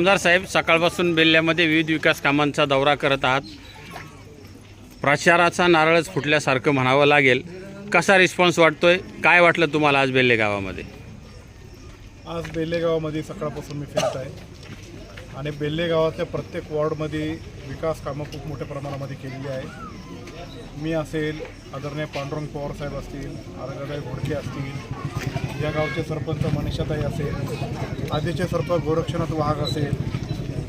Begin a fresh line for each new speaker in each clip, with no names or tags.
आमदार साहेब सकाळपासून बेल्ल्यामध्ये विविध विकास कामांचा दौरा करत आहात. प्रचाराचा नारळच फुटल्यासारखं म्हणावं लागेल. कसा रिस्पॉन्स वाटतोय? काय वाटलं तुम्हाला आज बेल्ले गावामध्ये
आज बेल्ले गावामध्ये सकाळपासून मी फिरत आहे. आणि बेल्ले गावातल्या प्रत्येक वॉर्डमध्ये विकास कामं खूप मोठ्या प्रमाणामध्ये केलेली आहे मी असेल आदरणीय पांडुरंग पवार साहेब असतील आरगादाई घोडके असतील या गावचे सरपंच मनीषाताई असेल आधीचे सरपंच गोरक्षनाथ वाघ असेल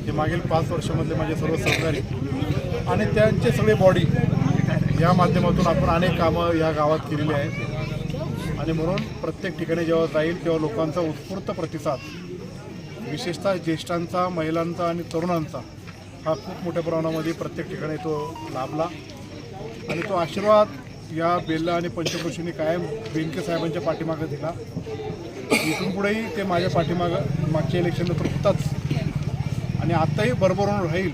हे मागील पाच वर्षामधले माझे सर्व सहकारी आणि त्यांचे सगळे बॉडी या माध्यमातून आपण अनेक कामं या गावात केलेली आहेत. आणि म्हणून प्रत्येक ठिकाणी जेव्हा जाईल तेव्हा लोकांचा उत्स्फूर्त प्रतिसाद विशेषतः ज्येष्ठांचा महिलांचा आणि तरुणांचा हा खूप मोठ्या प्रमाणामध्ये प्रत्येक ठिकाणी तो लाभला. आणि तो आशीर्वाद या बेल्ला आणि पंचकृषीने कायम बेनके साहेबांच्या पाठीमागं दिला. इथून पुढेही ते माझ्या पाठीमागं मागच्या इलेक्शनला तर होताच. आणि आत्ताही बरोबरून राहील.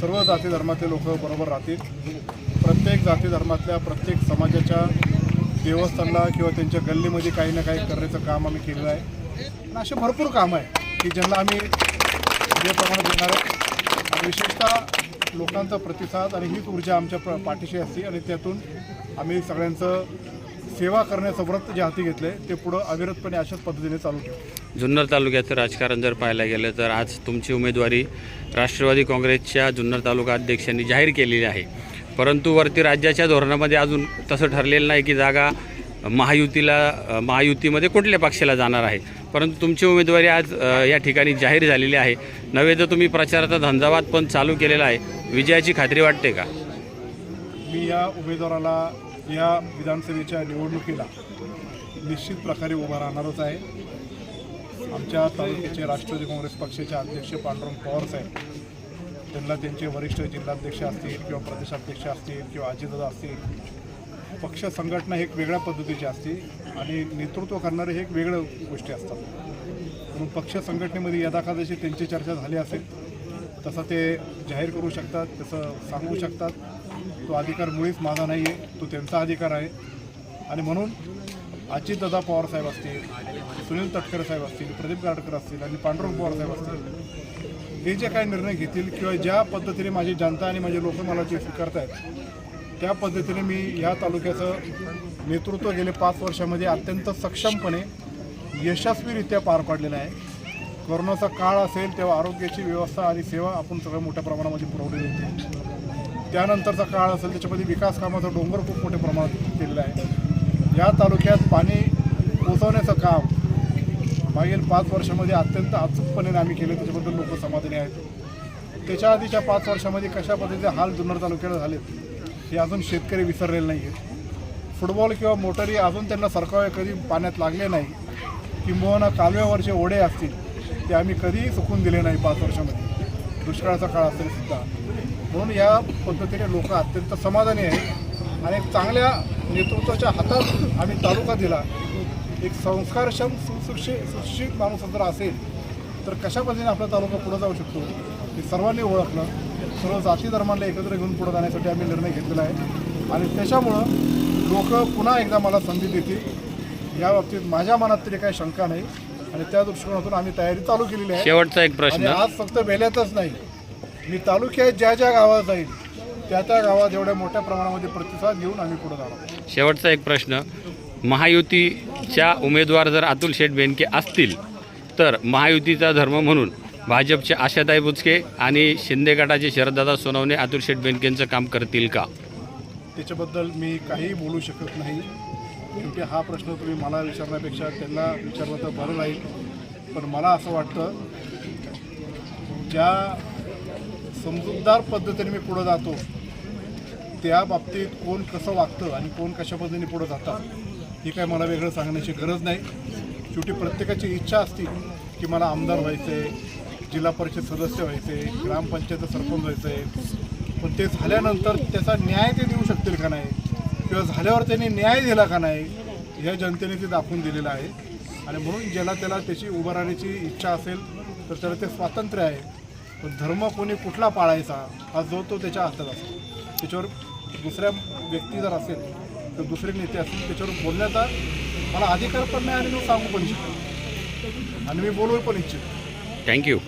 सर्व जाती धर्मातले लोक बरोबर राहतील. प्रत्येक जाती धर्मातल्या प्रत्येक समाजाच्या देवस्थानला किंवा त्यांच्या गल्लीमध्ये काही ना काही करण्याचं काम आम्ही केलेलं आहे. आणि असे भरपूर कामं आहे की ज्यांना आम्ही जे प्रमाणात देणार आहे आणि विशेषतः लोकांचा प्रतिसाद आणि हीच ऊर्जा आमच्या पाठीशी असते आणि त्यातून आम्ही सगळ्यांचं सेवा करण्याचं व्रत जे हाती घेतलं आहे ते पुढं अविरतपणे अशाच पद्धतीने चालू ठेवू.
जुन्नर तालुक्याचं राजकारण जर पाहायला गेलं तर आज तुमची उमेदवारी राष्ट्रवादी काँग्रेसच्या जुन्नर तालुका अध्यक्षांनी जाहीर केलेली आहे. परंतु वरती राज्याच्या धोरणामध्ये अजून तसं ठरलेलं नाही की जागा महायुतीला महायुतीमध्ये कुठल्या पक्षाला जाणार आहे? परंतु तुमची उमेदवारी आज या ठिकाणी जाहीर झालेली आहे. नव्हे तर तुम्ही प्रचाराचा धंदावाद पण चालू केलेला आहे. विजयाची खात्री वाटते का?
मी या उमेदवाराला या विधानसभेच्या निवडणुकीला निश्चित प्रकारे उभा राहणारच आहे. आमच्या तालुक्याचे राष्ट्रवादी काँग्रेस पक्षाचे अध्यक्ष पांडुरंग पवार साहेब त्यांना त्यांचे वरिष्ठ जिल्हाध्यक्ष असतील किंवा प्रदेशाध्यक्ष असतील किंवा अजितदादा असतील पक्ष संघटना एक वेगळ्या पद्धतीची असते आणि नेतृत्व करणारे हे एक वेगळ्या गोष्टी असतात. म्हणून पक्ष संघटनेमध्ये यदाखादाशी त्यांची चर्चा झाली असेल तसं ते जाहीर करू शकतात तसं सांगू शकतात तो अधिकार मुळीच माझा नाही आहे तो त्यांचा अधिकार आहे. आणि म्हणून अजितदादा पवार साहेब असतील सुनील तटकरे साहेब असतील प्रदीप गाडकर असतील आणि पांडुरंग पवार साहेब असतील हे जे काही निर्णय घेतील किंवा ज्या पद्धतीने माझी जनता आणि माझे लोक मला जे आहेत त्या पद्धतीने मी या तालुक्याचं नेतृत्व गेले पाच वर्षामध्ये अत्यंत सक्षमपणे यशस्वीरित्या पार पाडलेलं आहे. कोरोनाचा काळ असेल तेव्हा आरोग्याची व्यवस्था आणि सेवा आपण सगळ्या मोठ्या प्रमाणामध्ये पुरवलेली होती त्यानंतरचा काळ असेल त्याच्यामध्ये विकास कामाचा डोंगर खूप मोठ्या प्रमाणात केलेला आहे. या तालुक्यात पाणी पोचवण्याचं काम मागील पाच वर्षामध्ये अत्यंत अचूकपणे आम्ही केले त्याच्याबद्दल लोक समाधानी आहेत. त्याच्या आधीच्या पाच वर्षामध्ये कशा पद्धतीचे हाल जुन्नर तालुक्याला झालेत हे अजून शेतकरी विसरलेले नाही आहेत फुटबॉल किंवा मोटरी अजून त्यांना सरकार कधी पाण्यात लागले नाही. किंबहुना कालव्यावरचे ओढे असतील ते आम्ही कधीही चुकून दिले नाही पाच वर्षामध्ये. दुष्काळाचा काळ असेल सुद्धा. म्हणून या पद्धतीने लोक अत्यंत समाधानी आहेत आणि एक चांगल्या नेतृत्वाच्या हातात आम्ही तालुका दिला. एक संस्कारक्षम सुशिक्षित सुशिक्षित माणूस जर असेल तर कशा पद्धतीने आपला तालुका पुढे जाऊ शकतो हे सर्वांनी ओळखलं. सर्व जाती धर्मांना एकत्र घेऊन पुढे जाण्यासाठी आम्ही निर्णय घेतलेला आहे. आणि त्याच्यामुळं लोक पुन्हा एकदा मला संधी देतील. या बाबतीत माझ्या मनात तरी काही शंका नाही. आणि त्या दृष्टिकोनातून आम्ही तयारी चालू केलेली आहे.
शेवटचा एक प्रश्न.
आज फक्त बेल्यातच नाही. मी तालुक्यात ज्या ज्या गावात जाईल त्या त्या गावात एवढ्या मोठ्या प्रमाणामध्ये प्रतिसाद घेऊन आम्ही पुढे जाणार.
शेवटचा एक प्रश्न. महायुतीच्या उमेदवार जर अतुल शेठ बेनके असतील तर महायुतीचा धर्म म्हणून भाजपचे आशाताई बुचके आणि शिंदे गटाचे शरददादा सोनवणे अतुल शेठ बेनकेंचं काम करतील का?
त्याच्याबद्दल मी काही बोलू शकत नाही. शेवटी हा प्रश्न तुम्ही मला विचारण्यापेक्षा त्यांना विचारलं तर बरं राहील. पण मला असं वाटतं ज्या समजूतदार पद्धतीने मी पुढं जातो त्या बाबतीत कोण कसं वागतं आणि कोण कशा पद्धतीने पुढं जातात हे काय मला वेगळं सांगण्याची गरज नाही. शेवटी प्रत्येकाची इच्छा असते की मला आमदार व्हायचं आहे जिल्हा परिषद सदस्य व्हायचे ग्रामपंचायत सरपंच व्हायचं. आहे पण ते झाल्यानंतर त्याचा न्याय ते देऊ शकतील का नाही? किंवा झाल्यावर त्यांनी न्याय दिला का नाही? ह्या जनतेने ते दाखवून दिलेलं आहे. आणि म्हणून ज्याला त्याला त्याची उभं राहण्याची इच्छा असेल तर त्याला ते स्वातंत्र्य आहे. पण धर्म कोणी कुठला पाळायचा हा जो तो त्याच्या हातात असतो त्याच्यावर दुसऱ्या व्यक्ती जर असेल तर दुसरे नेते असतील त्याच्यावर बोलण्याचा मला अधिकार पण नाही आणि मी सांगू पण इच्छितो आणि मी बोलू पण इच्छितो.
थँक्यू